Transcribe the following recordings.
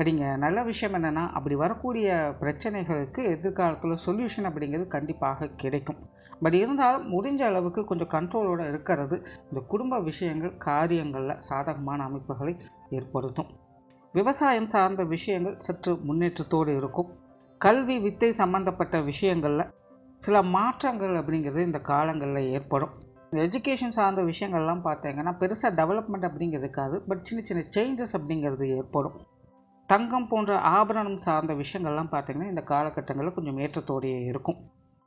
அப்படிங்க நல்ல விஷயம் என்னென்னா அப்படி வரக்கூடிய பிரச்சனைகளுக்கு எதிர்காலத்தில் சொல்யூஷன் அப்படிங்கிறது கண்டிப்பாக கிடைக்கும். பட் இருந்தாலும் முடிஞ்ச அளவுக்கு கொஞ்சம் கண்ட்ரோலோடு இருக்கிறது இந்த குடும்ப விஷயங்கள் காரியங்களில் சாதகமான அமைப்புகளை ஏற்படுத்தும். விவசாயம் சார்ந்த விஷயங்கள் சற்று முன்னேற்றத்தோடு இருக்கும். கல்வி வித்தை சம்பந்தப்பட்ட விஷயங்களில் சில மாற்றங்கள் அப்படிங்கிறது இந்த காலங்களில் ஏற்படும். இந்த எஜுகேஷன் சார்ந்த விஷயங்கள்லாம் பார்த்தீங்கன்னா பெருசாக டெவலப்மெண்ட் அப்படிங்கிறது இருக்காது. பட் சின்ன சின்ன சேஞ்சஸ் அப்படிங்கிறது ஏற்படும். தங்கம் போன்ற ஆபரணம் சார்ந்த விஷயங்கள்லாம் பார்த்திங்கன்னா இந்த காலகட்டங்களில் கொஞ்சம் ஏற்றத்தோடையே இருக்கும்.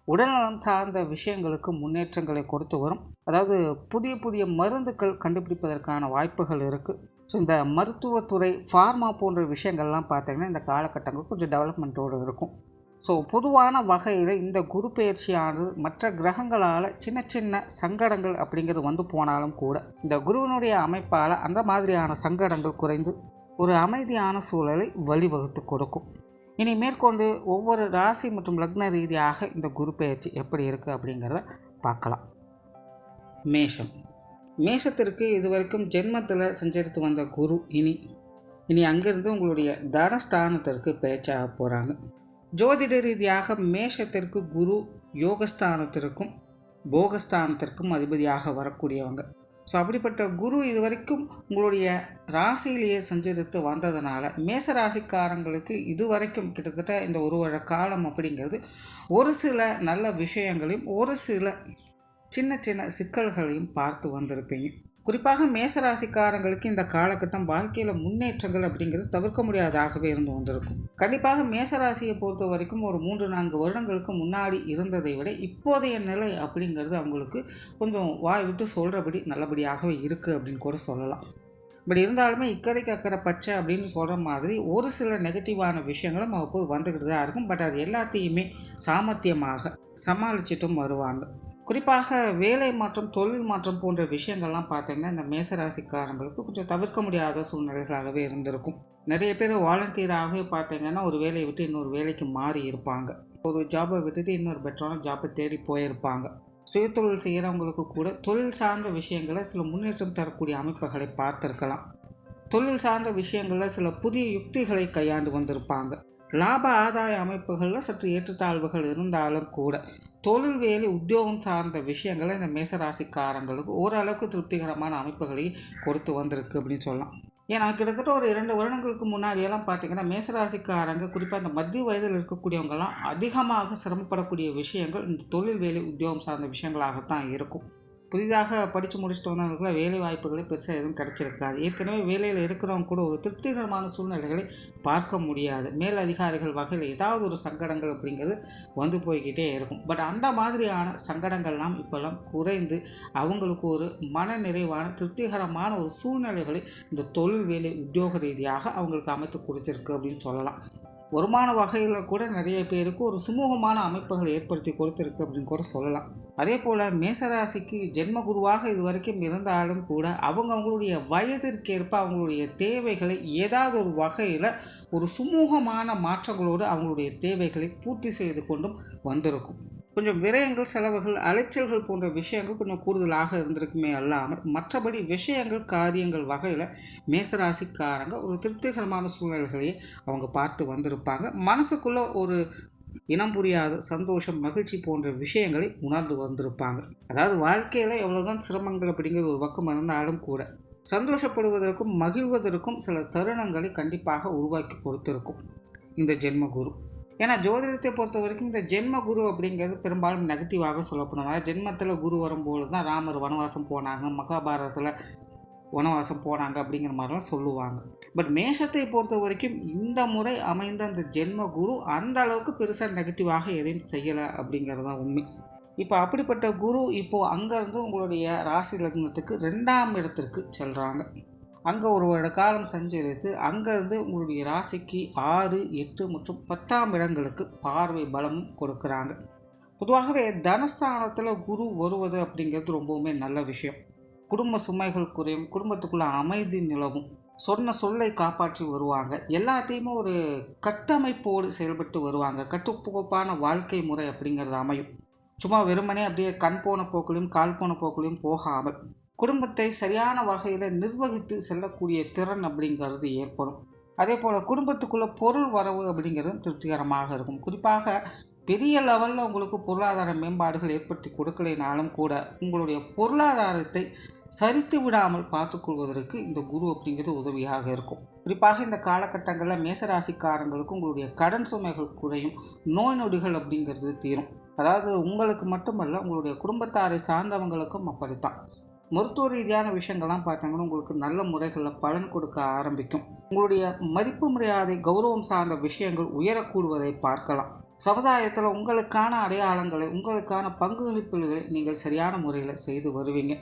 உடல்நலம் சார்ந்த விஷயங்களுக்கு முன்னேற்றங்களை கொடுத்து வரும். அதாவது புதிய புதிய மருந்துகள் கண்டுபிடிப்பதற்கான வாய்ப்புகள் இருக்குது ஸோ இந்த மருத்துவத்துறை ஃபார்மா போன்ற விஷயங்கள்லாம் பார்த்திங்கன்னா இந்த காலகட்டங்கள் கொஞ்சம் டெவலப்மெண்ட்டோடு இருக்கும். ஸோ பொதுவான வகையில் இந்த குரு பயிற்சியானது மற்ற கிரகங்களால் சின்ன சின்ன சங்கடங்கள் அப்படிங்கிறது வந்து போனாலும் கூட இந்த குருவினுடைய அமைப்பால் அந்த மாதிரியான சங்கடங்கள் குறைந்து ஒரு அமைதியான சூழலை வழிவகுத்து கொடுக்கும். இனி மேற்கொண்டு ஒவ்வொரு ராசி மற்றும் லக்ன ரீதியாக இந்த குரு பயிற்சி எப்படி இருக்குது அப்படிங்கிறத பார்க்கலாம். மேஷம். மேஷத்திற்கு இதுவரைக்கும் ஜென்மத்தில் சஞ்சரித்து வந்த குரு இனி இனி அங்கிருந்து உங்களுடைய தனஸ்தானத்திற்கு பேச்சாக போகிறாங்க ஜோதிட ரீதியாக மேஷத்திற்கு குரு யோகஸ்தானத்திற்கும் போகஸ்தானத்திற்கும் அதிபதியாக வரக்கூடியவங்க. ஸோ அப்படிப்பட்ட குரு இது வரைக்கும் உங்களுடைய ராசியிலேயே சஞ்சரித்து வந்ததுனால மேச ராசிக்காரங்களுக்கு இது வரைக்கும் கிட்டத்தட்ட இந்த ஒரு வருட காலம் அப்படிங்கிறது ஒரு சில நல்ல விஷயங்களையும் ஒரு சில சின்ன சின்ன சிக்கல்களையும் பார்த்து வந்திருப்பீங்க. குறிப்பாக மேசராசிக்காரங்களுக்கு இந்த காலகட்டம் வாழ்க்கையில் முன்னேற்றங்கள் அப்படிங்கிறது தவிர்க்க முடியாதாகவே இருந்து வந்திருக்கும் கண்டிப்பாக மேசராசியை பொறுத்த வரைக்கும் ஒரு மூன்று நான்கு வருடங்களுக்கு முன்னாடி இருந்ததை விட இப்போதைய நிலை அப்படிங்கிறது அவங்களுக்கு கொஞ்சம் வாய் விட்டு சொல்கிறபடி நல்லபடியாகவே இருக்குது அப்படின்னு கூட சொல்லலாம். பட் இருந்தாலுமே இக்கரைக்கு அக்கறை பச்சை அப்படின்னு சொல்கிற மாதிரி ஒரு சில நெகட்டிவான விஷயங்களும் அவ்வப்போது வந்துக்கிட்டு தான் இருக்கும். பட் அது எல்லாத்தையுமே சாமர்த்தியமாக சமாளிச்சிட்டும் வருவாங்க. குறிப்பாக வேலை மாற்றம் தொழில் மாற்றம் போன்ற விஷயங்கள்லாம் பார்த்தீங்கன்னா இந்த மேசராசிக்காரங்களுக்கு கொஞ்சம் தவிர்க்க முடியாத சூழ்நிலைகளாகவே இருந்திருக்கும். நிறைய பேர் வாலண்டியராகவே பார்த்தீங்கன்னா ஒரு வேலையை விட்டு இன்னொரு வேலைக்கு மாறி இருப்பாங்க. ஒரு ஜாபை விட்டுட்டு இன்னொரு பெட்டரான ஜாப்பை தேடி போயிருப்பாங்க. சுயத்தொழில் செய்கிறவங்களுக்கு கூட தொழில் சார்ந்த விஷயங்களை சில முன்னேற்றம் தரக்கூடிய அமைப்புகளை பார்த்துருக்கலாம். தொழில் சார்ந்த விஷயங்களில் சில புதிய யுக்திகளை கையாண்டு வந்திருப்பாங்க. லாப ஆதாய அமைப்புகளில் சற்று ஏற்றத்தாழ்வுகள் இருந்தாலும் கூட தொழில் வேலை உத்தியோகம் சார்ந்த விஷயங்களை இந்த மேசராசிக்காரங்களுக்கு ஓரளவுக்கு திருப்திகரமான அமைப்புகளை கொடுத்து வந்திருக்கு அப்படின்னு சொல்லலாம். ஏன்னா கிட்டத்தட்ட ஒரு இரண்டு வருடங்களுக்கு முன்னாடியெல்லாம் பார்த்தீங்கன்னா மேசராசிக்காரங்க குறிப்பாக இந்த மத்திய வயதில் இருக்கக்கூடியவங்கெல்லாம் அதிகமாக சிரமப்படக்கூடிய விஷயங்கள் இந்த தொழில் வேலை உத்தியோகம் சார்ந்த விஷயங்களாகத்தான் இருக்கும். புதிதாக படித்து முடிச்சுட்டு வேலை வாய்ப்புகளே பெருசாக எதுவும் கிடச்சிருக்காது. ஏற்கனவே வேலையில் இருக்கிறவங்க கூட ஒரு திருப்திகரமான சூழ்நிலைகளை பார்க்க முடியாது. மேல் அதிகாரிகள் வகையில் ஏதாவது ஒரு சங்கடங்கள் அப்படிங்கிறது வந்து போய்கிட்டே இருக்கும். பட் அந்த மாதிரியான சங்கடங்கள்லாம் இப்போல்லாம் குறைந்து அவங்களுக்கு ஒரு மன நிறைவான திருப்திகரமான ஒரு சூழ்நிலைகளை இந்த தொழில் வேலை உத்தியோக ரீதியாக அவங்களுக்கு அமைத்து கொடுத்துருக்கு அப்படின்னு சொல்லலாம். வருமான வகையில் கூட நிறைய பேருக்கு ஒரு சுமூகமான அமைப்புகளை ஏற்படுத்தி கொடுத்துருக்கு அப்படின்னு கூட சொல்லலாம். அதே போல் மேசராசிக்கு ஜென்ம குருவாக இது வரைக்கும் இருந்தாலும் கூட அவங்க அவங்களுடைய வயதிற்கேற்ப அவங்களுடைய தேவைகளை ஏதாவது ஒரு வகையில் ஒரு சுமூகமான மாற்றங்களோடு அவங்களுடைய தேவைகளை பூர்த்தி செய்து கொண்டும் வந்திருக்கும். கொஞ்சம் விரயங்கள் செலவுகள் அலைச்சல்கள் போன்ற விஷயங்கள் கொஞ்சம் கூடுதலாக இருந்திருக்குமே அல்லாமல் மற்றபடி விஷயங்கள் காரியங்கள் வகையில் மேசராசிக்காரங்க ஒரு திருப்திகரமான சூழ்நிலைகளையே அவங்க பார்த்து வந்திருப்பாங்க. மனசுக்குள்ளே ஒரு இனம் புரியாத சந்தோஷம் மகிழ்ச்சி போன்ற விஷயங்களை உணர்ந்து வந்திருப்பாங்க. அதாவது வாழ்க்கையில் எவ்வளோதான் சிரமங்கள் அப்படிங்கிற ஒரு பக்கம் இருந்தாலும் கூட சந்தோஷப்படுவதற்கும் மகிழ்வதற்கும் சில தருணங்களை கண்டிப்பாக உருவாக்கி கொடுத்திருக்கும். இந்த ஜென்ம குரு ஏன்னா ஜோதிடத்தை பொறுத்த வரைக்கும் இந்த ஜென்ம குரு அப்படிங்கிறது பெரும்பாலும் நெகட்டிவாக சொல்லப்படும். ஜென்மத்தில் குரு வரும்போது தான் ராமர் வனவாசம் போனாங்க மகாபாரதத்தில் வனவாசம் போனாங்க அப்படிங்கிற மாதிரிலாம் சொல்லுவாங்க. பட் மேஷத்தை பொறுத்த வரைக்கும் இந்த முறை அமைந்த அந்த ஜென்ம குரு அந்த அளவுக்கு பெருசாக நெகட்டிவாக எதையும் செய்யலை அப்படிங்கிறது தான் உண்மை. இப்போ அப்படிப்பட்ட குரு இப்போது அங்கேருந்து உங்களுடைய ராசி லக்னத்துக்கு ரெண்டாம் இடத்திற்கு செல்கிறாங்க அங்கே ஒரு வருட காலம் சஞ்சரித்து அங்கேருந்து உங்களுடைய ராசிக்கு ஆறு எட்டு மற்றும் பத்தாம் இடங்களுக்கு பார்வை பலமும் கொடுக்குறாங்க. பொதுவாகவே தனஸ்தானத்தில் குரு வருவது அப்படிங்கிறது ரொம்பவுமே நல்ல விஷயம். குடும்ப சுமைகள் குறையும் குடும்பத்துக்குள்ள அமைதி நிலவும் சொன்ன சொல்லை காப்பாற்றி வருவாங்க. எல்லாத்தையுமே ஒரு கட்டமைப்போடு செயல்பட்டு வருவாங்க. கட்டுக்கோப்பான வாழ்க்கை முறை அப்படிங்கிறது அமையும். சும்மா வெறுமனே அப்படியே கண் போன போக்குலையும் கால் போன போக்குலையும் போகாமல். குடும்பத்தை சரியான வகையில் நிர்வகித்து செல்லக்கூடிய திறன் அப்படிங்கிறது ஏற்படும். அதே போல் குடும்பத்துக்குள்ளே பொருள் வரவு அப்படிங்கிறது திருப்திகரமாக இருக்கும். குறிப்பாக பெரிய லெவலில் உங்களுக்கு பொருளாதார மேம்பாடுகள் ஏற்படுத்தி கொடுக்கலைனாலும் கூட உங்களுடைய பொருளாதாரத்தை சரித்து விடாமல் பார்த்துக்கொள்வதற்கு இந்த குரு அப்படிங்கிறது உதவியாக இருக்கும். குறிப்பாக இந்த காலகட்டங்களில் மேசராசிக்காரங்களுக்கு உங்களுடைய கடன் சுமைகள் குறையும் நோய் நொடிகள் அப்படிங்கிறது தீரும். அதாவது உங்களுக்கு மட்டுமல்ல உங்களுடைய குடும்பத்தாரை சார்ந்தவங்களுக்கும் அப்படித்தான். மருத்துவ ரீதியான விஷயங்கள்லாம் பார்த்தீங்கன்னா உங்களுக்கு நல்ல முறைகளில் பலன் கொடுக்க ஆரம்பிக்கும். உங்களுடைய மதிப்பு மரியாதை கௌரவம் சார்ந்த விஷயங்கள் உயரக்கூடுவதை பார்க்கலாம். சமுதாயத்தில் உங்களுக்கான அடையாளங்களை உங்களுக்கான பங்களிப்புகளை நீங்கள் சரியான முறையில் செய்து வருவீங்க.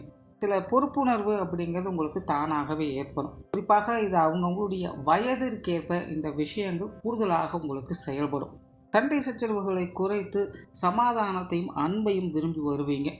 சில பொறுப்புணர்வு அப்படிங்கிறது உங்களுக்கு தானாகவே ஏற்படும். குறிப்பாக இது அவங்கவுங்களுடைய வயதிற்கேற்ப இந்த விஷயங்கள் கூடுதலாக உங்களுக்கு செயல்படும். சண்டை சச்சரவுகளை குறைத்து சமாதானத்தையும் அன்பையும் விரும்பி வருவீங்க.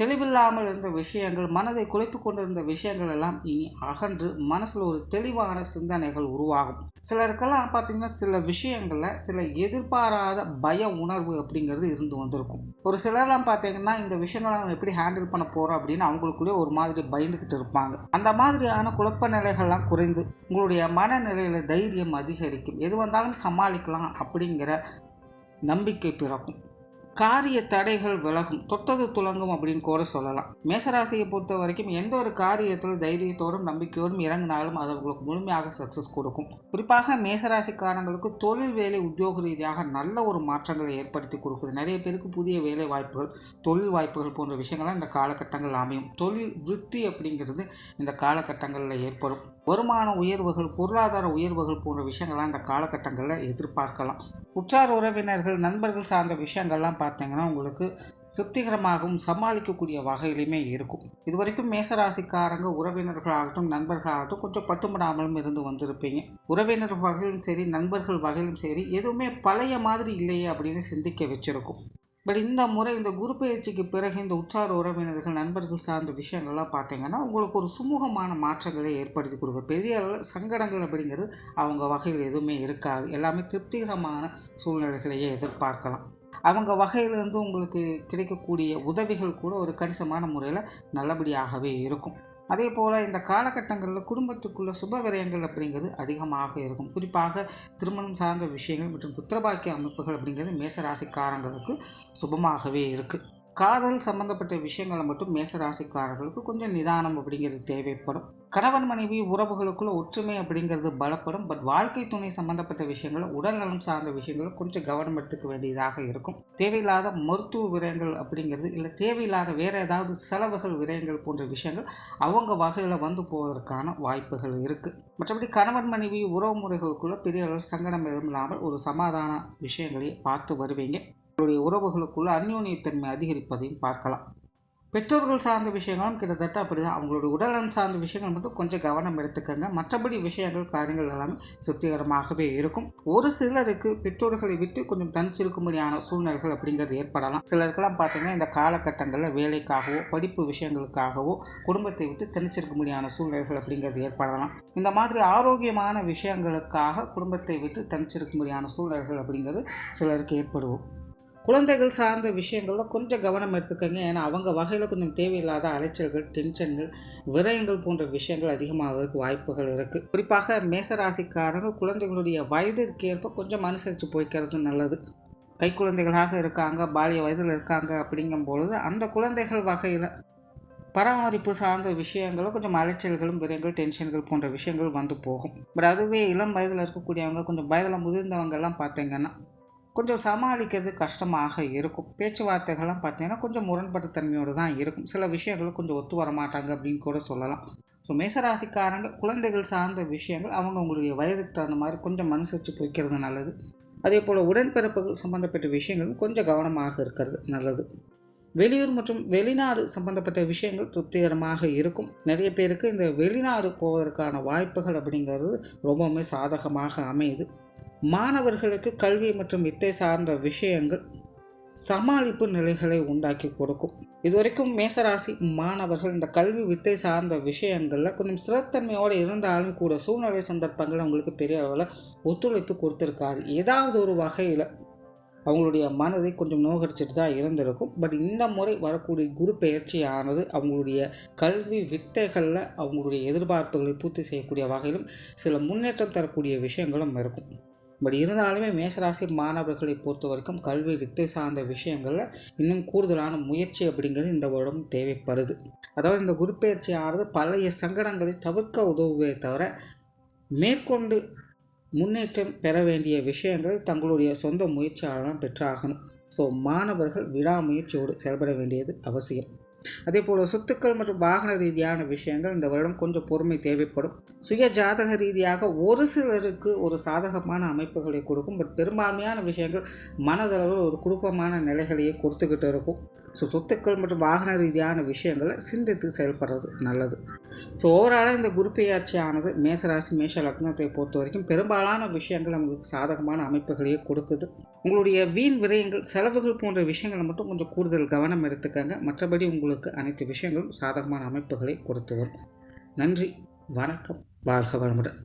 தெளிவில்லாமல் இருந்த விஷயங்கள் மனதை குலைத்து கொண்டிருந்த விஷயங்கள் எல்லாம் இனி அகன்று மனசில் ஒரு தெளிவான சிந்தனைகள் உருவாகும். சிலருக்கெல்லாம் பார்த்திங்கன்னா சில விஷயங்களில் சில எதிர்பாராத பய உணர்வு அப்படிங்கிறது இருந்து வந்திருக்கும். ஒரு சிலர்லாம் பார்த்தீங்கன்னா இந்த விஷயங்களை நம்ம எப்படி ஹேண்டில் பண்ண போகிறோம் அப்படின்னு அவங்களுக்குள்ளே ஒரு மாதிரி பயந்துக்கிட்டு இருப்பாங்க. அந்த மாதிரியான குழப்ப நிலைகள்லாம் குறைந்து உங்களுடைய மனநிலையில் தைரியம் அதிகரிக்கும். எது வந்தாலும் சமாளிக்கலாம் அப்படிங்கிற நம்பிக்கை பிறக்கும். காரிய தடைகள் விலகும் தொட்டது துலங்கும் அப்படின்னு கூட சொல்லலாம். மேசராசியை பொறுத்த வரைக்கும் எந்த ஒரு காரியத்தில் தைரியத்தோடும் நம்பிக்கையோடும் இறங்கினாலும் அது அவங்களுக்கு முழுமையாக சக்ஸஸ் கொடுக்கும். குறிப்பாக மேசராசிக்காரங்களுக்கு தொழில் வேலை உத்தியோக ரீதியாக நல்ல ஒரு மாற்றங்களை ஏற்படுத்தி கொடுக்குது. நிறைய பேருக்கு புதிய வேலை வாய்ப்புகள் தொழில் வாய்ப்புகள் போன்ற விஷயங்கள்லாம் இந்த காலகட்டங்கள் அமையும். தொழில் விருத்தி அப்படிங்கிறது இந்த காலகட்டங்களில் ஏற்படும். வருமான உயர்வுகள் பொருளாதார உயர்வுகள் போன்ற விஷயங்கள்லாம் இந்த காலகட்டங்களில் எதிர்பார்க்கலாம். உற்றார் உறவினர்கள் நண்பர்கள் சார்ந்த விஷயங்கள்லாம் பார்த்தீங்கன்னா உங்களுக்கு திருப்திகரமாகவும் சமாளிக்கக்கூடிய வகையிலுமே இருக்கும். இது வரைக்கும் மேசராசிக்காரங்க உறவினர்களாகட்டும் நண்பர்களாகட்டும் கொஞ்சம் பட்டுமிடாமலும் இருந்து வந்திருப்பீங்க. உறவினர் வகையிலும் சரி நண்பர்கள் வகையிலும் சரி எதுவுமே பழைய மாதிரி இல்லையே அப்படின்னு சிந்திக்க வச்சுருக்கும். பட் இந்த முறை இந்த குரு பயிற்சிக்கு பிறகு இந்த உற்றார் உறவினர்கள் நண்பர்கள் சார்ந்த விஷயங்கள்லாம் பார்த்தீங்கன்னா உங்களுக்கு ஒரு சுமூகமான மாற்றங்களை ஏற்படுத்தி கொடுக்கும். பெரிய அளவில் சங்கடங்கள் அப்படிங்கிறது அவங்க வகையில் எதுவுமே இருக்காது. எல்லாமே திருப்திகரமான சூழ்நிலைகளையே எதிர்பார்க்கலாம். அவங்க வகையிலேருந்து உங்களுக்கு கிடைக்கக்கூடிய உதவிகள் கூட ஒரு கணிசமான முறையில் நல்லபடியாகவே இருக்கும். அதே போல் இந்த காலகட்டங்களில் குடும்பத்துக்குள்ள சுப விரயங்கள் அப்படிங்கிறது அதிகமாக இருக்கும். குறிப்பாக திருமணம் சார்ந்த விஷயங்கள் மற்றும் புத்திரபாக்கிய அமைப்புகள் அப்படிங்கிறது மேசராசிக்காரங்களுக்கு சுபமாகவே இருக்குது காதல் சம்பந்தப்பட்ட விஷயங்களை மட்டும் மேசராசிக்காரர்களுக்கு கொஞ்சம் நிதானம் அப்படிங்கிறது தேவைப்படும். கணவன் மனைவி உறவுகளுக்குள்ள ஒற்றுமை அப்படிங்கிறது பலப்படும். பட் வாழ்க்கை துணை சம்பந்தப்பட்ட விஷயங்கள் உடல்நலம் சார்ந்த விஷயங்களும் கொஞ்சம் கவனம் எடுத்துக்க வேண்டியதாக இருக்கும். தேவையில்லாத மருத்துவ விரயங்கள் அப்படிங்கிறது இல்லை தேவையில்லாத வேற ஏதாவது செலவுகள் விரயங்கள் போன்ற விஷயங்கள் அவங்க வகையில் வந்து போவதற்கான வாய்ப்புகள் இருக்குது மற்றபடி கணவன் மனைவி உறவு முறைகளுக்குள்ள பெரிய அளவு சங்கடம் எதுவும் இல்லாமல் ஒரு சமாதான விஷயங்களை பார்த்து வருவீங்க. உங்களுடைய உறவுகளுக்குள்ள அந்யோன்யத்தன்மை அதிகரிப்பதையும் பார்க்கலாம். பெற்றோர்கள் சார்ந்த விஷயங்களும் கிட்டத்தட்ட அப்படி தான் அவங்களுடைய உடல்நலம் சார்ந்த விஷயங்கள் மட்டும் கொஞ்சம் கவனம் எடுத்துக்கங்க. மற்றபடி விஷயங்கள் காரியங்கள் எல்லாமே திருப்திகரமாகவே இருக்கும். ஒரு சிலருக்கு பெற்றோர்களை விட்டு கொஞ்சம் தனிச்சிருக்கும்படியான சூழ்நிலைகள் அப்படிங்கிறது ஏற்படலாம். சிலருக்கெல்லாம் பார்த்தீங்கன்னா இந்த காலகட்டங்களில் வேலைக்காகவோ படிப்பு விஷயங்களுக்காகவோ குடும்பத்தை விட்டு தனிச்சிருக்கும்படியான சூழ்நிலைகள் அப்படிங்கிறது ஏற்படலாம். இந்த மாதிரி ஆரோக்கியமான விஷயங்களுக்காக குடும்பத்தை விட்டு தனிச்சிருக்கும்படியான சூழ்நிலைகள் அப்படிங்கிறது சிலருக்கு ஏற்படுவோம். குழந்தைகள் சார்ந்த விஷயங்களில் கொஞ்சம் கவனம் எடுத்துக்கோங்க. ஏன்னா அவங்க வகையில் கொஞ்சம் தேவையில்லாத அலைச்சல்கள் டென்ஷன்கள் விரயங்கள் போன்ற விஷயங்கள் அதிகமாகிறதுக்கு வாய்ப்புகள் இருக்குது குறிப்பாக மேசராசிக்காரங்க குழந்தைகளுடைய வயதிற்கேற்ப கொஞ்சம் அனுசரித்து போய்க்கிறது நல்லது. கை குழந்தைகளாக இருக்காங்க பாலிய வயதில் இருக்காங்க அப்படிங்கும் பொழுது அந்த குழந்தைகள் வகையில் பராமரிப்பு சார்ந்த விஷயங்களும் கொஞ்சம் அலைச்சல்களும் விரயங்கள் டென்ஷன்கள் போன்ற விஷயங்கள் வந்து போகும். பட் அதுவே இளம் வயதில் இருக்கக்கூடியவங்க கொஞ்சம் வயதில் முதிர்ந்தவங்கெல்லாம் பார்த்தீங்கன்னா கொஞ்சம் சமாளிக்கிறது கஷ்டமாக இருக்கும். பேச்சுவார்த்தைகள்லாம் பார்த்தீங்கன்னா கொஞ்சம் முரண்பட்டு தன்மையோடு தான் இருக்கும். சில விஷயங்களும் கொஞ்சம் ஒத்து வர மாட்டாங்க அப்படின்னு கூட சொல்லலாம். ஸோ மேசராசிக்காரங்க குழந்தைகள் சார்ந்த விஷயங்கள் அவங்க அவங்களுடைய வயதுக்கு தகுந்த மாதிரி கொஞ்சம் மனுசரித்து போய்க்கிறது நல்லது. அதே போல் உடன்பிறப்புகள் சம்மந்தப்பட்ட விஷயங்களும் கொஞ்சம் கவனமாக இருக்கிறது நல்லது. வெளியூர் மற்றும் வெளிநாடு சம்பந்தப்பட்ட விஷயங்கள் திருப்திகரமாக இருக்கும். நிறைய பேருக்கு இந்த வெளிநாடு போவதற்கான வாய்ப்புகள் அப்படிங்கிறது ரொம்பவுமே சாதகமாக அமையுது. மாணவர்களுக்கு கல்வி மற்றும் வித்தை சார்ந்த விஷயங்கள் சமாளிப்பு நிலைகளை உண்டாக்கி கொடுக்கும். இதுவரைக்கும் மேசராசி மாணவர்கள் இந்த கல்வி வித்தை சார்ந்த விஷயங்களில் கொஞ்சம் சிறத்தன்மையோடு இருந்தாலும் கூட சூழ்நிலை சந்தர்ப்பங்கள் அவங்களுக்கு பெரிய அளவில் ஒத்துழைப்பு கொடுத்துருக்காது. ஏதாவது ஒரு வகையில் அவங்களுடைய மனதை கொஞ்சம் நோகரிச்சிட்டு தான் இருந்திருக்கும். பட் இந்த முறை வரக்கூடிய குரு பயிற்சியானது அவங்களுடைய கல்வி வித்தைகளில் அவங்களுடைய எதிர்பார்ப்புகளை பூர்த்தி செய்யக்கூடிய வகையிலும் சில முன்னேற்றம் தரக்கூடிய விஷயங்களும் இருக்கும். பட் இருந்தாலுமே மேசராசி மாணவர்களை பொறுத்த வரைக்கும் கல்வி வித்தை சார்ந்த விஷயங்களில் இன்னும் கூடுதலான முயற்சி அப்படிங்கிறது இந்த வருடம் தேவைப்படுது. அதாவது இந்த குருப்பெயர்ச்சியானது பழைய சங்கடங்களை தவிர்க்க உதவுவதை தவிர மேற்கொண்டு முன்னேற்றம் பெற வேண்டிய விஷயங்களை தங்களுடைய சொந்த முயற்சியாளர் பெற்றாகணும். ஸோ மாணவர்கள் விடாமுயற்சியோடு செயல்பட வேண்டியது அவசியம். அதே போல் சொத்துக்கள் மற்றும் வாகன ரீதியான விஷயங்கள் இந்த வருடம் கொஞ்சம் பொறுமை தேவைப்படும். சுய ஜாதக ரீதியாக ஒரு சிலருக்கு ஒரு சாதகமான அமைப்புகளை கொடுக்கும். பட் பெரும்பான்மையான விஷயங்கள் மனதளவில் ஒரு குடும்பமான நிலைகளையே கொடுத்துக்கிட்டு இருக்கும். ஸோ சொத்துக்கள் மற்றும் வாகன ரீதியான விஷயங்களை சிந்தித்து செயல்படுறது நல்லது. ஸோ ஓவராலாக இந்த குரு பெயர்ச்சியானது மேசராசி மேஷ லக்னத்தை பொறுத்த வரைக்கும் பெரும்பாலான விஷயங்கள் நம்மளுக்கு சாதகமான அமைப்புகளையே கொடுக்குது. உங்களுடைய வீண் விரயங்கள் செலவுகள் போன்ற விஷயங்களை மட்டும் கொஞ்சம் கூடுதல் கவனம் எடுத்துக்காங்க. மற்றபடி உங்களுக்கு அனைத்து விஷயங்களும் சாதகமான அமைப்புகளை கொடுத்து வரும். நன்றி வணக்கம் வாழ்க வளமுடன்.